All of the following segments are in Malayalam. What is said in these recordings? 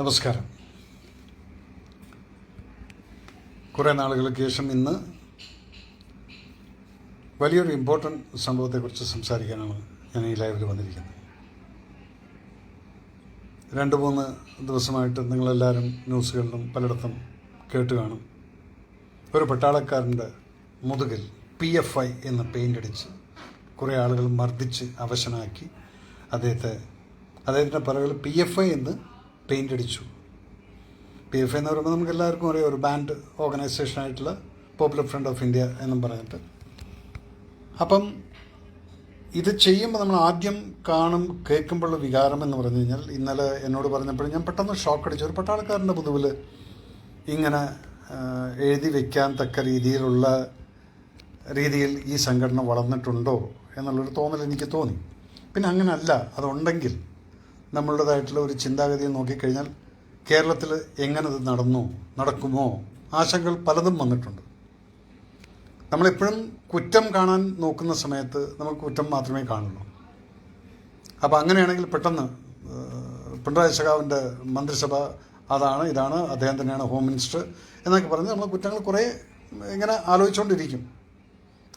നമസ്കാരം. കുറേ നാളുകൾക്ക് ശേഷം ഇന്ന് വലിയൊരു ഇമ്പോർട്ടന്റ് സംഭവത്തെക്കുറിച്ച് സംസാരിക്കാനാണ് ഞാൻ ഈ ലൈവിൽ വന്നിരിക്കുന്നത്. രണ്ട് മൂന്ന് ദിവസമായിട്ട് നിങ്ങളെല്ലാവരും ന്യൂസുകളിലും പലയിടത്തും കേട്ട് കാണും. ഒരു പട്ടാളക്കാരന്റെ മുതുകിൽ പി എഫ് ഐ എന്ന് പെയിന്റ് അടിച്ച് കുറേ ആളുകൾ മർദ്ദിച്ച് അവശനാക്കി അദ്ദേഹത്തെ അദ്ദേഹത്തിന്റെ പിറകിൽ പി എഫ് ഐ എന്ന് പെയിന്റ് അടിച്ചു. പി എഫ് എന്ന് പറയുമ്പോൾ നമുക്ക് എല്ലാവർക്കും അറിയാം ഒരു ബാൻഡ് ഓർഗനൈസേഷനായിട്ടുള്ള പോപ്പുലർ ഫ്രണ്ട് ഓഫ് ഇന്ത്യ എന്നും പറഞ്ഞിട്ട്. അപ്പം ഇത് ചെയ്യുമ്പോൾ നമ്മൾ ആദ്യം കാണും കേൾക്കുമ്പോഴുള്ള വികാരം എന്ന് പറഞ്ഞു കഴിഞ്ഞാൽ ഇന്നലെ എന്നോട് പറഞ്ഞപ്പോഴും ഞാൻ പെട്ടെന്ന് ഷോക്ക് അടിച്ചു. ഒരു പട്ടാളക്കാരന്റെ മുതുവിൽ ഇങ്ങനെ എഴുതി വയ്ക്കാൻ തക്ക രീതിയിലുള്ള രീതിയിൽ ഈ സംഘടന വളർന്നിട്ടുണ്ടോ എന്നുള്ളൊരു തോന്നൽ എനിക്ക് തോന്നി. പിന്നെ അങ്ങനല്ല അതുണ്ടെങ്കിൽ നമ്മളുടേതായിട്ടുള്ള ഒരു ചിന്താഗതിയിൽ നോക്കിക്കഴിഞ്ഞാൽ കേരളത്തിൽ എങ്ങനെ ഇത് നടന്നു നടക്കുമോ ആശങ്കകൾ പലതും വന്നിട്ടുണ്ട്. നമ്മളെപ്പോഴും കുറ്റം കാണാൻ നോക്കുന്ന സമയത്ത് നമുക്ക് കുറ്റം മാത്രമേ കാണുള്ളൂ. അപ്പോൾ അങ്ങനെയാണെങ്കിൽ പെട്ടെന്ന് പിണറായി സഖാവിന്റെ മന്ത്രിസഭ അതാണ് ഇതാണ് അദ്ദേഹം തന്നെയാണ് ഹോം മിനിസ്റ്റർ എന്നൊക്കെ പറഞ്ഞ് നമ്മൾ കുറ്റങ്ങൾ കുറേ ഇങ്ങനെ ആലോചിച്ചുകൊണ്ടിരിക്കും.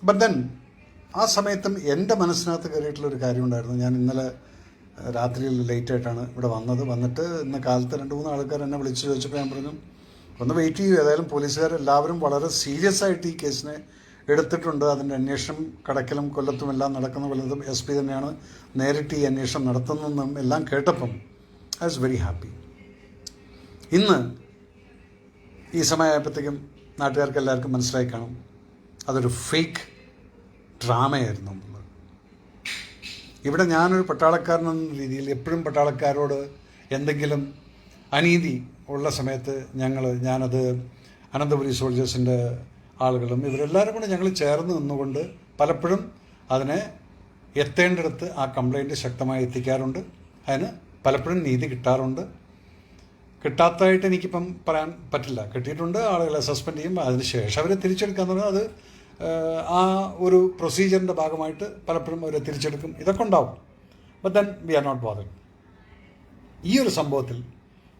ബട്ട് ദെൻ ആ സമയത്തും എന്റെ മനസ്സിനകത്ത് കയറിയിട്ടുള്ള ഒരു കാര്യമുണ്ടായിരുന്നു ഞാൻ ഇന്നലെ രാത്രിയിൽ ലേറ്റായിട്ടാണ് ഇവിടെ വന്നത്. വന്നിട്ട് ഇന്ന് കാലത്ത് രണ്ട് മൂന്ന് ആൾക്കാർ എന്നെ വിളിച്ച് ചോദിച്ചപ്പോൾ ഞാൻ പറഞ്ഞു ഒന്ന് വെയിറ്റ് ചെയ്യൂ. ഏതായാലും പോലീസുകാരെല്ലാവരും വളരെ സീരിയസ് ആയിട്ട് ഈ കേസിനെ എടുത്തിട്ടുണ്ട്. അതിന്റെ അന്വേഷണം കടക്കലും കൊല്ലത്തും എല്ലാം നടക്കുന്ന കൊല്ലത്തും എസ് പി തന്നെയാണ് നേരിട്ട് ഈ അന്വേഷണം നടത്തുന്നതെന്നും എല്ലാം കേട്ടപ്പം ഐ വാസ് വെരി ഹാപ്പി ഇന്ന് ഈ സമയമായപ്പോഴത്തേക്കും നാട്ടുകാർക്ക് എല്ലാവർക്കും മനസ്സിലായി കാണും. അതൊരു ഫേക്ക് ഡ്രാമയായിരുന്നു ഇവിടെ ഞാനൊരു പട്ടാളക്കാരൻ എന്ന രീതിയിൽ എപ്പോഴും പട്ടാളക്കാരോട് എന്തെങ്കിലും അനീതി ഉള്ള സമയത്ത് ഞങ്ങൾ ഞാനത് അനന്തപുരി സോൾജേഴ്സിന്റെ ആളുകളും ഇവരെല്ലാവരും കൂടെ ഞങ്ങൾ ചേർന്ന് നിന്നുകൊണ്ട് പലപ്പോഴും അതിനെ എത്തേണ്ടടുത്ത് ആ കംപ്ലൈന്റ് ശക്തമായി എത്തിക്കാറുണ്ട്. അതിന് പലപ്പോഴും നീതി കിട്ടാറുണ്ട്. കിട്ടാത്തതായിട്ട് എനിക്കിപ്പം പറയാൻ പറ്റില്ല. കിട്ടിയിട്ടുണ്ട് ആളുകളെ സസ്പെൻഡ് ചെയ്യും. അതിനുശേഷം അവരെ തിരിച്ചെടുക്കാന്ന് പറഞ്ഞാൽ അത് ആ ഒരു പ്രൊസീജിയറിന്റെ ഭാഗമായിട്ട് പലപ്പോഴും അവരെ തിരിച്ചെടുക്കും. ഇതൊക്കെ ഉണ്ടാവും. But then we are not bothered ഈ ഒരു സംഭവത്തിൽ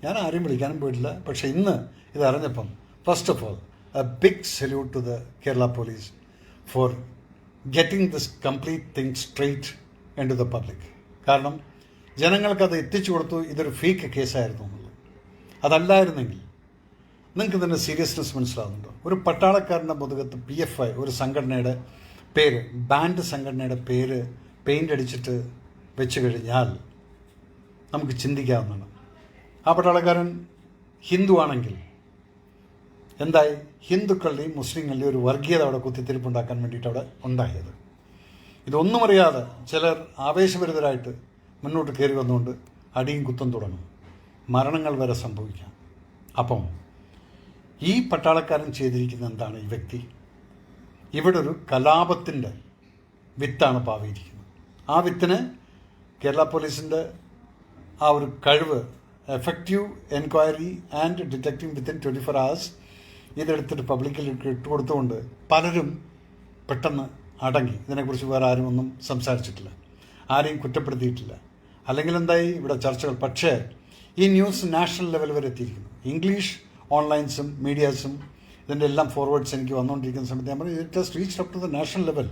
ഞാൻ ആരെയും വിളിക്കാനും പോയിട്ടില്ല. പക്ഷേ ഇന്ന് ഇത് അറിഞ്ഞപ്പം first of all a big salute to the Kerala police for getting this complete thing straight and to the public കാരണം ജനങ്ങൾക്കത് എത്തിച്ചു കൊടുത്തു. ഇതൊരു ഫേക്ക് കേസായിരുന്നു എന്നുള്ളത്. അതല്ലായിരുന്നെങ്കിൽ നിങ്ങൾക്ക് ഇതിന്റെ സീരിയസ്നെസ് മനസ്സിലാവുന്നുണ്ടോ? ഒരു പട്ടാളക്കാരന്റെ മുതുകത്ത് പി എഫ് ഐ ഒരു സംഘടനയുടെ പേര് ബാൻഡ് സംഘടനയുടെ പേര് പെയിന്റ് അടിച്ചിട്ട് വെച്ച് കഴിഞ്ഞാൽ നമുക്ക് ചിന്തിക്കാവുന്നതാണ്. ആ പട്ടാളക്കാരൻ ഹിന്ദു ആണെങ്കിൽ എന്തായി? ഹിന്ദുക്കളുടെയും മുസ്ലിങ്ങളുടെയും ഒരു വർഗീയത അവിടെ കുത്തിത്തിരിപ്പുണ്ടാക്കാൻ വേണ്ടിയിട്ട് അവിടെ ഉണ്ടായത്. ഇതൊന്നും അറിയാതെ ചിലർ ആവേശഭരിതരായിട്ട് മുന്നോട്ട് കയറി വന്നുകൊണ്ട് അടിയും കുത്തും തുടങ്ങും. മരണങ്ങൾ വരെ സംഭവിക്കാം. അപ്പം ഈ പട്ടാളക്കാരൻ ചെയ്തിരിക്കുന്ന എന്താണ് ഈ വ്യക്തി? ഇവിടെ ഒരു കലാപത്തിന്റെ വിത്താണ് പാവിയിരിക്കുന്നത്. ആ വിത്തിന് കേരള പോലീസിന്റെ ആ ഒരു കഴിവ് effective enquiry and detecting within twenty four hours ഇതെടുത്തിട്ട് ഇട്ട് കൊടുത്തുകൊണ്ട് പലരും പെട്ടെന്ന് അടങ്ങി. ഇതിനെക്കുറിച്ച് വേറെ ആരും ഒന്നും സംസാരിച്ചിട്ടില്ല. ആരെയും കുറ്റപ്പെടുത്തിയിട്ടില്ല. അല്ലെങ്കിൽ എന്തായി? ഇവിടെ ചർച്ചകൾ. പക്ഷേ ഈ ന്യൂസ് നാഷണൽ ലെവൽ വരെ എത്തിയിരിക്കുന്നു. ഇംഗ്ലീഷ് ഓൺലൈൻസും മീഡിയാസും ഇതിന്റെ എല്ലാം ഫോർവേഡ്സ് എനിക്ക് വന്നുകൊണ്ടിരിക്കുന്ന സമയത്ത് ഞാൻ പറഞ്ഞു it has reach up to the national level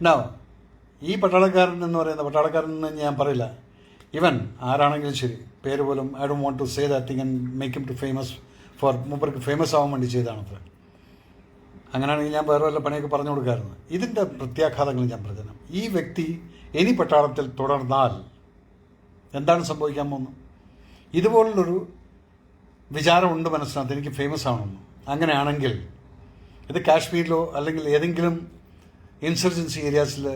no ഈ പട്ടാളക്കാരൻ എന്ന് പറയുന്ന പട്ടാളക്കാരൻ എന്ന് ഞാൻ പറയില്ല. ഇവൻ ആരാണെങ്കിലും ശരി പേര് പോലും I do want to say that thing and make him to famous for മൂപ്പർക്ക് ഫേമസ് ആവാൻ വേണ്ടി ചെയ്താണത് അങ്ങനെയാണെങ്കിൽ ഞാൻ വേറെ വല്ല പണിയൊക്കെ പറഞ്ഞു കൊടുക്കാറുണ്ട് ഇതിന്റെ പ്രത്യാഘാതങ്ങൾ ഞാൻ പറഞ്ഞു ഈ വ്യക്തി ഇനി പട്ടാളത്തിൽ തുടർന്നാൽ എന്താണ് സംഭവിക്കാൻ പോകുന്നത്? ഇതുപോലുള്ളൊരു വിചാരമുണ്ട് മനസ്സിനകത്ത് എനിക്ക് ഫേമസ് ആവണമെന്ന് അങ്ങനെയാണെങ്കിൽ ഇത് കാശ്മീരിലോ അല്ലെങ്കിൽ ഏതെങ്കിലും ഇൻസർജൻസി ഏരിയാസിൽ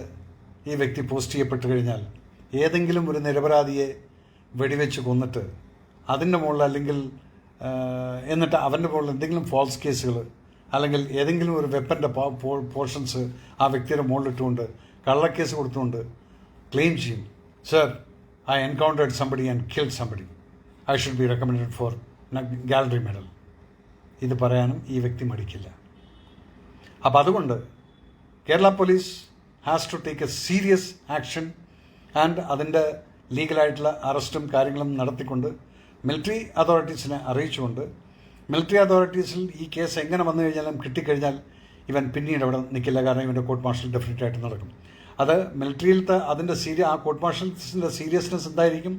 ഈ വ്യക്തി പോസ്റ്റ് ചെയ്യപ്പെട്ട് കഴിഞ്ഞാൽ ഏതെങ്കിലും ഒരു നിരപരാധിയെ വെടിവെച്ച് കൊന്നിട്ട് അതിന്റെ മുകളിൽ അല്ലെങ്കിൽ എന്നിട്ട് അവന്റെ മുകളിൽ എന്തെങ്കിലും ഫോൾസ് കേസുകൾ അല്ലെങ്കിൽ ഏതെങ്കിലും ഒരു വെപ്പന്റെ പോർഷൻസ് ആ വ്യക്തിയുടെ മുകളിലിട്ടുകൊണ്ട് കള്ളക്കേസ് കൊടുത്തുകൊണ്ട് ക്ലെയിം ചെയ്യും. Sir I encountered somebody and killed somebody I should be recommended for gallery medal. ഇത് പറയാനും ഈ വ്യക്തി മടിക്കില്ല. അപ്പോൾ അതുകൊണ്ട് Kerala police has to take a serious action and അതിന്റെ ലീഗലായിട്ടുള്ള അറസ്റ്റും കാര്യങ്ങളും നടത്തിക്കൊണ്ട് മിലിറ്ററി അതോറിറ്റീസിനെ അറിയിച്ചുകൊണ്ട് മിലിറ്ററി അതോറിറ്റീസിൽ ഈ കേസ് എങ്ങനെ വന്നു കഴിഞ്ഞാലും കിട്ടിക്കഴിഞ്ഞാൽ ഇവൻ പിന്നീട് അവിടെ നിൽക്കില്ല കാരണം ഇവന്റെ കോർട്ട് മാർഷൽ ഡെഫിനറ്റായിട്ട് നടക്കും. അത് മിലിറ്ററിയിലത്തെ അതിന്റെ സീരിയ ആ കോർട്ട് മാർഷൽസിന്റെ സീരിയസ്നെസ് എന്തായിരിക്കും?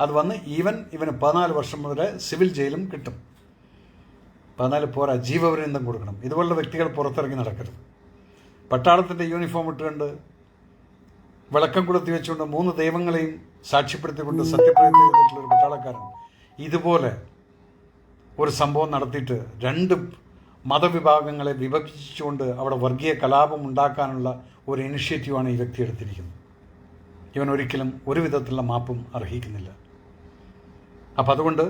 അത് വന്ന് ഈവൻ ഇവന് പതിനാല് വർഷം വരെ സിവിൽ ജയിലും കിട്ടും. പതിനാല് പോരാ ജീവപര്യന്തം കൊടുക്കണം. ഇതുപോലുള്ള വ്യക്തികൾ പുറത്തിറങ്ങി നടക്കരുത്. പട്ടാളത്തിന്റെ യൂണിഫോം ഇട്ടുകൊണ്ട് വിളക്കം കൊളുത്തി വെച്ചുകൊണ്ട് മൂന്ന് ദൈവങ്ങളെയും സാക്ഷ്യപ്പെടുത്തിക്കൊണ്ട് സത്യപ്രതിജ്ഞ ചെയ്തിട്ടുള്ള ഒരു പട്ടാളക്കാരൻ. ഇതുപോലെ ഒരു സംഭവം നടത്തിയിട്ട് രണ്ട് മതവിഭാഗങ്ങളെ വിഭജിച്ചുകൊണ്ട് അവിടെ വർഗീയ കലാപം ഉണ്ടാക്കാനുള്ള ഒരു ഇനിഷ്യേറ്റീവാണ് ഈ വ്യക്തി എടുത്തിരിക്കുന്നത്. ഇവൻ ഒരിക്കലും ഒരു വിധത്തിലുള്ള മാപ്പും അർഹിക്കുന്നില്ല. അപ്പം അതുകൊണ്ട്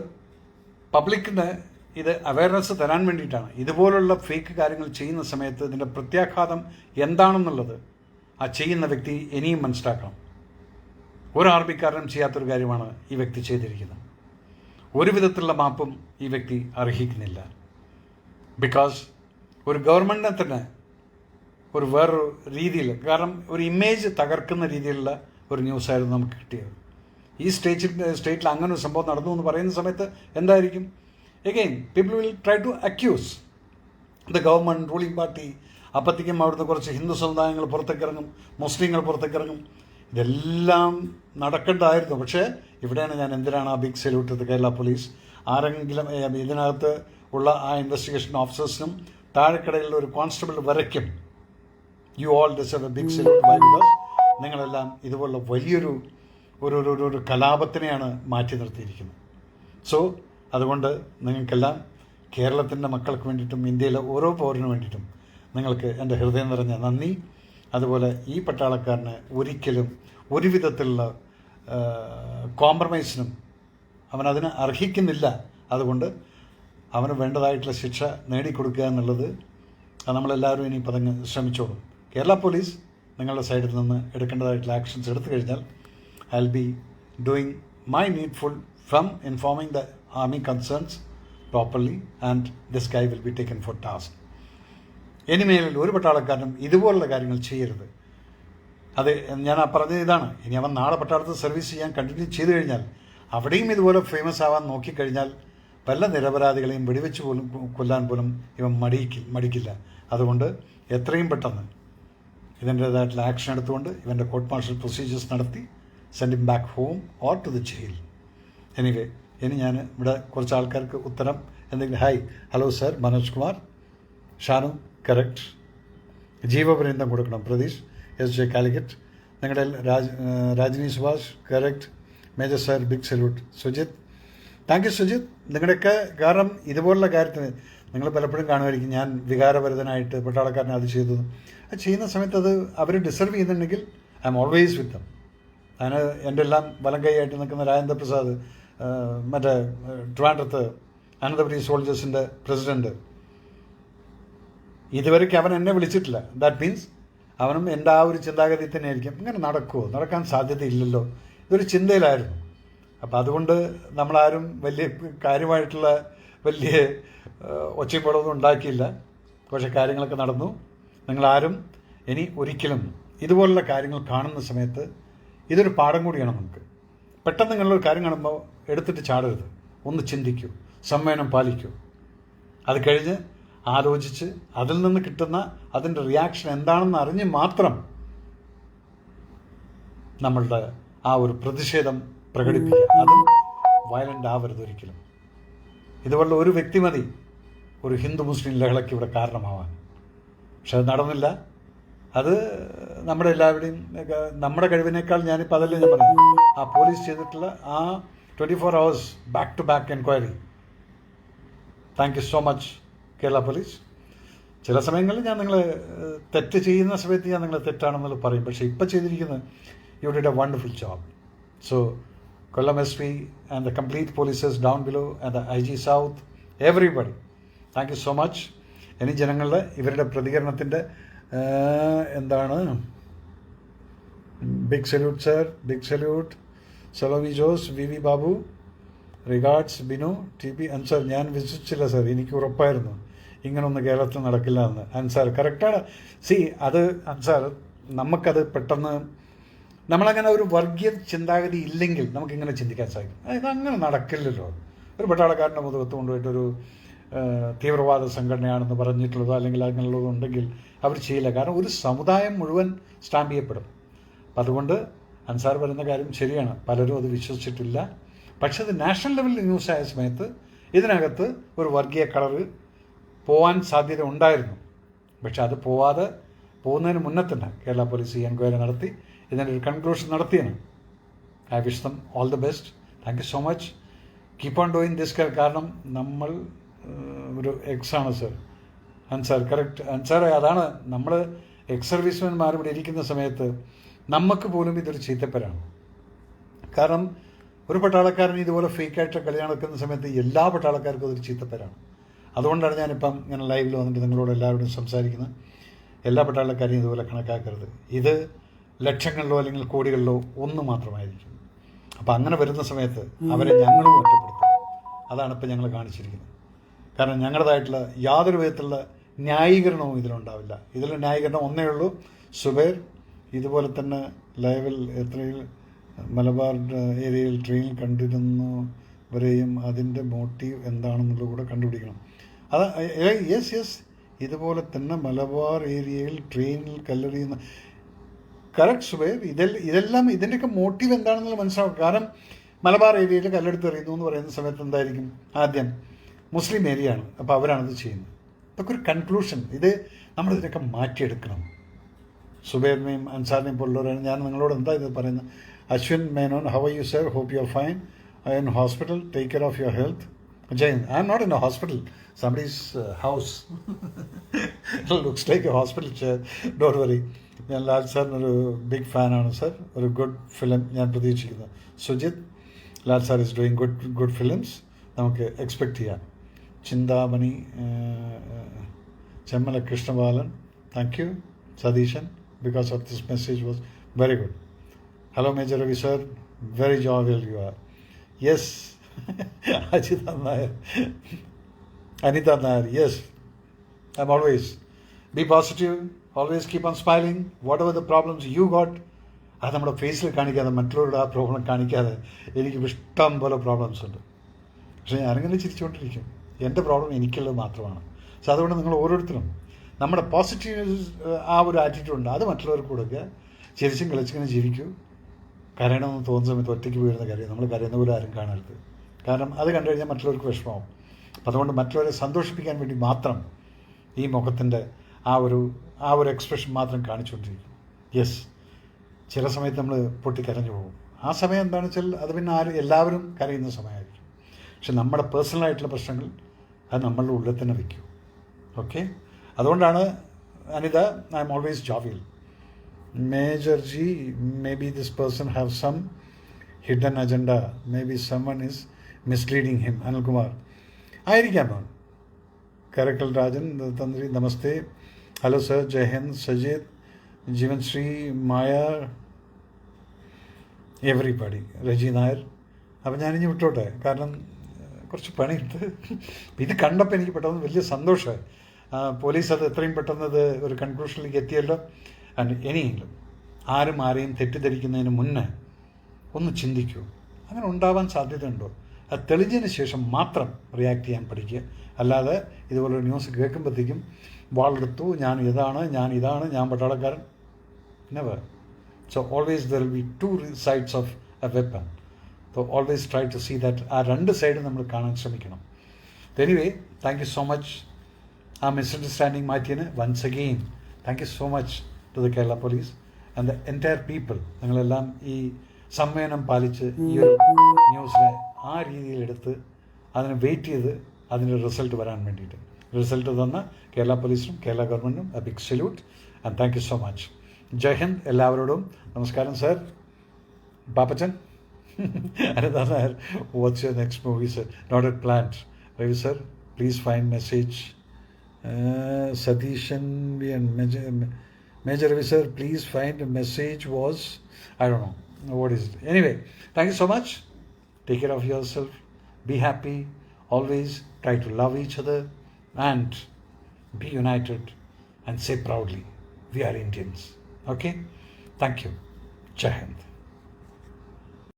പബ്ലിക്കിന് ഇത് അവയർനെസ് തരാൻ വേണ്ടിയിട്ടാണ്. ഇതുപോലുള്ള ഫേക്ക് കാര്യങ്ങൾ ചെയ്യുന്ന സമയത്ത് ഇതിന്റെ പ്രത്യാഘാതം എന്താണെന്നുള്ളത് ആ ചെയ്യുന്ന വ്യക്തി ഇനിയും മനസ്സിലാക്കണം. ഒരു ആർമിക്കാരനും ചെയ്യാത്തൊരു കാര്യമാണ് ഈ വ്യക്തി ചെയ്തിരിക്കുന്നത്. ഒരു വിധത്തിലുള്ള മാപ്പും ഈ വ്യക്തി അർഹിക്കുന്നില്ല. ബിക്കോസ് ഒരു ഗവൺമെന്റിനെ തന്നെ ഒരു വേറൊരു രീതിയിൽ കാരണം ഒരു ഇമേജ് തകർക്കുന്ന രീതിയിലുള്ള ഒരു ന്യൂസായിരുന്നു നമുക്ക് കിട്ടിയത്. ഈ സ്റ്റേറ്റിൽ സ്റ്റേറ്റിൽ അങ്ങനെ ഒരു സംഭവം നടന്നു എന്ന് പറയുന്ന സമയത്ത് എന്തായിരിക്കും? Again people will try to accuse the government ruling party അപ്പത്തേക്കും അവിടുത്തെ കുറച്ച് ഹിന്ദു സമുദായങ്ങൾ പുറത്തേക്ക് ഇറങ്ങും മുസ്ലിങ്ങൾ പുറത്തേക്ക് ഇറങ്ങും ഇതെല്ലാം നടക്കേണ്ടതായിരുന്നു. പക്ഷേ ഇവിടെയാണ് ഞാൻ എന്തിനാണ് ആ ബിഗ് സല്യൂട്ട് കേരള പോലീസ് ആരെങ്കിലും ഇതിനകത്ത് ഉള്ള ആ ഇൻവെസ്റ്റിഗേഷൻ ഓഫീസേഴ്സിനും താഴെക്കടയിലുള്ള ഒരു കോൺസ്റ്റബിൾ വരയ്ക്കും. You all deserve a big salute by നിങ്ങളെല്ലാം ഇതുപോലുള്ള വലിയൊരു ഒരു ഒരു ഒരു- കലാപത്തിനെയാണ് മാറ്റി നിർത്തിയിരിക്കുന്നത്. സോ അതുകൊണ്ട് നിങ്ങൾക്കെല്ലാം കേരളത്തിന്റെ മക്കൾക്ക് വേണ്ടിയിട്ടും ഇന്ത്യയിലെ ഓരോ പൗരന് വേണ്ടിയിട്ടും നിങ്ങൾക്ക് എന്റെ ഹൃദയം നിറഞ്ഞ നന്ദി. അതുപോലെ ഈ പട്ടാളക്കാരന് ഒരിക്കലും ഒരു വിധത്തിലുള്ള കോംപ്രമൈസിനും അവൻ അതിന് അർഹിക്കുന്നില്ല. അതുകൊണ്ട് അവന് വേണ്ടതായിട്ടുള്ള ശിക്ഷ നേടിക്കൊടുക്കുക എന്നുള്ളത് അത് നമ്മളെല്ലാവരും ഇനി പതങ്ങ് ശ്രമിച്ചോളും. കേരള പോലീസ് നിങ്ങളുടെ സൈഡിൽ നിന്ന് എടുക്കേണ്ടതായിട്ടുള്ള ആക്ഷൻസ് എടുത്തു കഴിഞ്ഞാൽ I be doing my needful from informing the army concerns properly and this guy will be taken for task. ഇനിമേലിൽ ഒരു പട്ടാളക്കാരനും ഇതുപോലുള്ള കാര്യങ്ങൾ ചെയ്യരുത്. അത് ഞാൻ പറഞ്ഞത് ഇതാണ്. ഇനി അവൻ നാളെ പട്ടാളത്ത് സർവീസ് ചെയ്യാൻ കണ്ടിന്യൂ ചെയ്തു കഴിഞ്ഞാൽ അവിടെയും ഇതുപോലെ ഫേമസ് ആവാൻ നോക്കിക്കഴിഞ്ഞാൽ പല നിരപരാധികളെയും വെടിവെച്ച് പോലും കൊല്ലാൻ പോലും ഇവൻ മടിയിക്കി മടിക്കില്ല. അതുകൊണ്ട് എത്രയും പെട്ടെന്ന് ഇതിന്റേതായിട്ടുള്ള ആക്ഷൻ എടുത്തുകൊണ്ട് ഇവന്റെ കോർട്ട് മാർഷൽ പ്രൊസീജിയേഴ്സ് നടത്തി send him back home or to the jail anyway ഇനി ഞാൻ ഇവിടെ കുറച്ച് ആൾക്കാർക്ക് ഉത്തരം എന്തെങ്കിലും hi hello sir Manoj Kumar Shanu correct ജീവപര്യന്തം കൊടുക്കണം പ്രതീഷ് എസ് ജെ കാലിക്കറ്റ്. നിങ്ങളുടെ Raj Rajini Subhash correct major sir big salute Sujith. Thank you Sujith. നിങ്ങളുടെയൊക്കെ കാരണം ഇതുപോലുള്ള കാര്യത്തിന് നിങ്ങൾ പലപ്പോഴും കാണുമായിരിക്കും. ഞാൻ വികാരഭരിതനായിട്ട് പട്ടാളക്കാരനെ അത് ചെയ്തത് അത് ചെയ്യുന്ന സമയത്ത് അത് അവർ ഡിസർവ് ചെയ്യുന്നുണ്ടെങ്കിൽ I M always with them അതിന് എന്റെ എല്ലാം വലം കൈയായിട്ട് നിൽക്കുന്ന രാജേന്ദ്ര പ്രസാദ് മറ്റേ ട്രിവാൻഡ്രത്ത് അനന്തപുരി സോൾജേഴ്സിന്റെ പ്രസിഡന്റ് ഇതുവരെയ്ക്ക് അവൻ എന്നെ വിളിച്ചിട്ടില്ല. ദാറ്റ് മീൻസ് അവനും എന്റെ ആ ഒരു ചിന്താഗതി തന്നെ ആയിരിക്കും ഇങ്ങനെ നടക്കുമോ നടക്കാൻ സാധ്യതയില്ലല്ലോ. ഇതൊരു ചിന്തയിലായിരുന്നു. അപ്പം അതുകൊണ്ട് നമ്മളാരും വലിയ കാര്യമായിട്ടുള്ള വലിയ ഒച്ചപ്പാടൊന്നും ഉണ്ടാക്കിയില്ല. പക്ഷേ കാര്യങ്ങളൊക്കെ നടന്നു. നിങ്ങളാരും ഇനി ഒരിക്കലും ഇതുപോലുള്ള കാര്യങ്ങൾ കാണുന്ന സമയത്ത് ഇതൊരു പാഠം കൂടിയാണ് നമുക്ക്. പെട്ടെന്ന് നിങ്ങളൊരു കാര്യം കാണുമ്പോൾ എടുത്തിട്ട് ചാടരുത്. ഒന്ന് ചിന്തിക്കൂ. സമ്മേനം പാലിക്കൂ. അത് കഴിഞ്ഞ് ആലോചിച്ച് അതിൽ നിന്ന് കിട്ടുന്ന അതിന്റെ റിയാക്ഷൻ എന്താണെന്ന് അറിഞ്ഞ് മാത്രം നമ്മളുടെ ആ ഒരു പ്രതിഷേധം പ്രകടിപ്പിക്കുക. അതും വയലന്റ് ആവരുത് ഒരിക്കലും. ഇതുപോലുള്ള ഒരു വ്യക്തി മതി. ഒരു ഹിന്ദു മുസ്ലിം ലഹളയ്ക്ക് ഇവിടെ കാരണമാവാൻ. പക്ഷെ അത് നടന്നില്ല. അത് നമ്മുടെ എല്ലാവരുടെയും നമ്മുടെ കഴിവിനേക്കാൾ ഞാനിപ്പോൾ അതല്ലേ ഞാൻ പറഞ്ഞു ആ പോലീസ് ചെയ്തിട്ടുള്ള ആ twenty four hours back to back enquiry thank you so much Kerala police ചില സമയങ്ങളിൽ ഞാൻ നിങ്ങൾ തെറ്റ് ചെയ്യുന്ന സമയത്ത് ഞാൻ നിങ്ങൾ തെറ്റാണെന്നുള്ളത് പറയും. പക്ഷേ ഇപ്പം ചെയ്തിരിക്കുന്നത് you did a wonderful job so Kollam S P and the complete policers down below and the I G south everybody thank you so much ഇനി ജനങ്ങളുടെ ഇവരുടെ പ്രതികരണത്തിന്റെ എന്താണ്? Big salute sir big salute Salomi Jose V V Babu regards Binu T P Ansar ഞാൻ വിശ്വസിച്ചില്ല സർ എനിക്ക് ഉറപ്പായിരുന്നു. ഇങ്ങനൊന്നും കേരളത്തിൽ നടക്കില്ല എന്ന്. അൻസാർ കറക്റ്റാണ് സി അത് അൻസാർ നമുക്കത് പെട്ടെന്ന് നമ്മളങ്ങനെ ഒരു വർഗീയ ചിന്താഗതി ഇല്ലെങ്കിൽ നമുക്കിങ്ങനെ ചിന്തിക്കാൻ സാധിക്കും. ഇത് അങ്ങനെ നടക്കില്ലല്ലോ. ഒരു പട്ടാളക്കാരന്റെ മുതുകത്ത് കൊണ്ടുപോയിട്ടൊരു തീവ്രവാദ സംഘടനയാണെന്ന് പറഞ്ഞിട്ടുള്ളതോ അല്ലെങ്കിൽ അങ്ങനെയുള്ളതോ ഉണ്ടെങ്കിൽ അവർ ചെയ്യില്ല. കാരണം ഒരു സമുദായം മുഴുവൻ സ്റ്റാമ്പ് ചെയ്യപ്പെടും. അപ്പം അതുകൊണ്ട് അൻസാർ പറയുന്ന കാര്യം ശരിയാണ്. പലരും അത് വിശ്വസിച്ചിട്ടില്ല. പക്ഷേ അത് നാഷണൽ ലെവലിൽ ന്യൂസ് ആയ സമയത്ത് ഇതിനകത്ത് ഒരു വർഗീയ കളറ് പോവാൻ സാധ്യത ഉണ്ടായിരുന്നു. പക്ഷെ അത് പോവാതെ പോകുന്നതിന് മുന്നേ തന്നെ കേരള പോലീസ് ഈ എൻക്വയറി നടത്തി. ഇതിന്റെ ഒരു കൺക്ലൂഷൻ നടത്തിയാണ്. I wish them all the best thank you so much keep on doing this കാരണം നമ്മൾ ഒരു എക്സാണ് സർ. അൻസാർ കറക്റ്റ് അൻസാർ അതാണ് നമ്മൾ എക്സ് സർവീസ്മാൻമാർ ഇവിടെ ഇരിക്കുന്ന സമയത്ത് നമുക്ക് പോലും ഇതൊരു ചീത്തപ്പരാണ്. കാരണം ഒരു പട്ടാളക്കാരൻ ഇതുപോലെ ഫേക്കായിട്ട് കളി നടക്കുന്ന സമയത്ത് എല്ലാ പട്ടാളക്കാർക്കും അതൊരു ചീത്തപ്പരാണ്. അതുകൊണ്ടാണ് ഞാനിപ്പം ഇങ്ങനെ ലൈവിൽ വന്നിട്ട് നിങ്ങളോട് എല്ലാവരോടും സംസാരിക്കുന്നത് എല്ലാ പട്ടാളക്കാരെയും ഇതുപോലെ കണക്കാക്കരുത്. ഇത് ലക്ഷങ്ങളിലോ അല്ലെങ്കിൽ കോടികളിലോ ഒന്ന് മാത്രമായിരിക്കും. അപ്പം അങ്ങനെ വരുന്ന സമയത്ത് അവരെ ഞങ്ങളും ഒറ്റപ്പെടുത്തും. അതാണ് ഇപ്പം ഞങ്ങൾ കാണിച്ചിരിക്കുന്നത്. കാരണം ഞങ്ങളുടേതായിട്ടുള്ള യാതൊരു വിധത്തിലുള്ള ന്യായീകരണവും ഇതിലുണ്ടാവില്ല. ഇതിൽ ന്യായീകരണം ഒന്നേ ഉള്ളൂ. സുബൈർ ഇതുപോലെ തന്നെ ലൈവിൽ എത്രയിൽ മലബാർ ഏരിയയിൽ ട്രെയിൻ കണ്ടിരുന്നു വരെയും അതിന്റെ മോട്ടീവ് എന്താണെന്നുള്ളത് കൂടെ കണ്ടുപിടിക്കണം. അത് യെസ് യെസ് ഇതുപോലെ തന്നെ മലബാർ ഏരിയയിൽ ട്രെയിനിൽ കല്ലെറിയുന്ന കറക്റ്റ് സുബൈർ. ഇതെല്ലാം ഇതെല്ലാം ഇതിന്റെയൊക്കെ മോട്ടീവ് എന്താണെന്നുള്ളത് മനസ്സിലാവും. കാരണം മലബാർ ഏരിയയിൽ കല്ലെടുത്ത് എറിയുന്നു എന്ന് പറയുന്ന സമയത്ത് എന്തായിരിക്കും? ആദ്യം മുസ്ലിം ഏരിയ ആണ് അപ്പോൾ അവരാണിത് ചെയ്യുന്നത്. ഇതൊക്കെ ഒരു കൺക്ലൂഷൻ ഇത് നമ്മളിതിനൊക്കെ മാറ്റിയെടുക്കണം. സുബേറിനെയും അൻസാറിനെയും പോലുള്ളവരാണ്. ഞാൻ നിങ്ങളോട് എന്താ ഇത് പറയുന്നത്? Ashwin Menon how you sir hope you are fine I in hospital take care of your health Jai I am not in a hospital somebody's house looks like a hospital chair dot worry ഞാൻ ലാൽ സാറിനൊരു ബിഗ് ഫാനാണ് സർ ഒരു ഗുഡ് ഫിലിം ഞാൻ പ്രതീക്ഷിക്കുന്നത് Sujith Lal sir is doing good good films നമുക്ക് എക്സ്പെക്റ്റ് ചെയ്യാം. ചിന്താമണി ഏഹ്, Chemmala Krishnabalan thank you Satheesan because of this message was very good hello major Ravi sir very jovial you are yes Ajitha Nair Anitha Nair yes I am always be positive always keep on smiling whatever the problems you got അത് നമ്മുടെ ഫേസിൽ കാണിക്കാതെ മറ്റുള്ളവരുടെ ആ പ്രോബ്ലം കാണിക്കാതെ എനിക്ക് ഇഷ്ടം പോലെ പ്രോബ്ലംസ് ഉണ്ട്. പക്ഷേ ഞാനിങ്ങനെ ചിരിച്ചുകൊണ്ടിരിക്കും. എന്റെ പ്രോബ്ലം എനിക്കുള്ളത് മാത്രമാണ്. സോ അതുകൊണ്ട് നിങ്ങൾ ഓരോരുത്തരും നമ്മുടെ പോസിറ്റീവ് ആ ഒരു ആറ്റിറ്റ്യൂഡ് ഉണ്ട്. അത് മറ്റുള്ളവർക്ക് കൊടുക്കുക. ചിരിച്ചും കളിച്ചിങ്ങനെ ജീവിക്കൂ. കരയണമെന്ന് തോന്നുന്ന സമയത്ത് ഒറ്റയ്ക്ക് പോയിരുന്ന കരയും. നമ്മൾ കരയുന്ന പോലെ ആരും കാണരുത്. കാരണം അത് കണ്ടു കഴിഞ്ഞാൽ മറ്റുള്ളവർക്ക് വിഷമമാവും. അപ്പം അതുകൊണ്ട് മറ്റുള്ളവരെ സന്തോഷിപ്പിക്കാൻ വേണ്ടി മാത്രം ഈ മുഖത്തിന്റെ ആ ഒരു ആ ഒരു എക്സ്പ്രഷൻ മാത്രം കാണിച്ചുകൊണ്ടിരിക്കും. യെസ് ചില സമയത്ത് നമ്മൾ പൊട്ടി കരഞ്ഞു പോകും. ആ സമയം എന്താണെന്ന് വെച്ചാൽ അത് പിന്നെ ആരും എല്ലാവരും കരയുന്ന സമയമായിരിക്കും. പക്ഷെ നമ്മുടെ പേഴ്സണലായിട്ടുള്ള പ്രശ്നങ്ങൾ അത് നമ്മളുടെ ഉള്ളിൽ തന്നെ വയ്ക്കൂ ഓക്കെ അതുകൊണ്ടാണ് Anitha I am always jovial major ji maybe this person have some hidden agenda maybe someone is misleading him Anilkumar. ആയിരിക്കാം കരക്കൽ രാജൻ തന്ത്രി നമസ്തേ. ഹലോ സർ ജയഹന്ദ് സജിത് ജീവൻ ശ്രീ മായ എവറിബഡി രജി നായർ അപ്പം ഞാനിഞ്ഞ് വിട്ടോട്ടെ? കാരണം കുറച്ച് പണിയുണ്ട്. ഇത് കണ്ടപ്പോൾ എനിക്ക് പെട്ടെന്ന് വലിയ സന്തോഷമായി. പോലീസ് അത് എത്രയും പെട്ടെന്ന് അത് ഒരു കൺക്ലൂഷനിലേക്ക് എത്തിയല്ലോ. ആൻഡ് ഇനിയെങ്കിലും ആരും ആരെയും തെറ്റിദ്ധരിക്കുന്നതിന് മുന്നേ ഒന്ന് ചിന്തിക്കൂ. അങ്ങനെ ഉണ്ടാവാൻ സാധ്യതയുണ്ടോ? അത് തെളിഞ്ഞതിന് ശേഷം മാത്രം റിയാക്ട് ചെയ്യാൻ പഠിക്കുക. അല്ലാതെ ഇതുപോലൊരു ന്യൂസ് കേൾക്കുമ്പോഴത്തേക്കും വാളെടുത്തു ഞാൻ ഇതാണ് ഞാൻ ഇതാണ് ഞാൻ പട്ടാളക്കാരൻ. Never so always there be two sides of a weapon so always try to see that ആ രണ്ട് സൈഡും നമ്മൾ കാണാൻ ശ്രമിക്കണം. Anyway thank you so much ആ മിസ്അണ്ടർസ്റ്റാൻഡിങ് മാറ്റിയതിന് once again thank you so much to the Kerala police and the entire people നിങ്ങളെല്ലാം ഈ സംവേദനം പാലിച്ച് ഈ ഒരു ന്യൂസിനെ ആ രീതിയിൽ എടുത്ത് അതിനെ വെയിറ്റ് ചെയ്ത് അതിന്റെ റിസൾട്ട് വരാൻ വേണ്ടിയിട്ട്. റിസൾട്ട് തന്ന കേരള പോലീസിനും കേരള ഗവൺമെന്റിനും a big salute and thank you so much ജയ് ഹിന്ദ് എല്ലാവരോടും നമസ്കാരം sir Pappachan Another what's your next movie, sir? Not at plant. Ravi, sir, please find message. Uh, Satishan and Major, Major Ravi, sir, please find message was, I don't know, what is it? Anyway, thank you so much. Take care of yourself. Be happy. Always try to love each other and be united and say proudly, we are Indians. Okay? Thank you. Jai.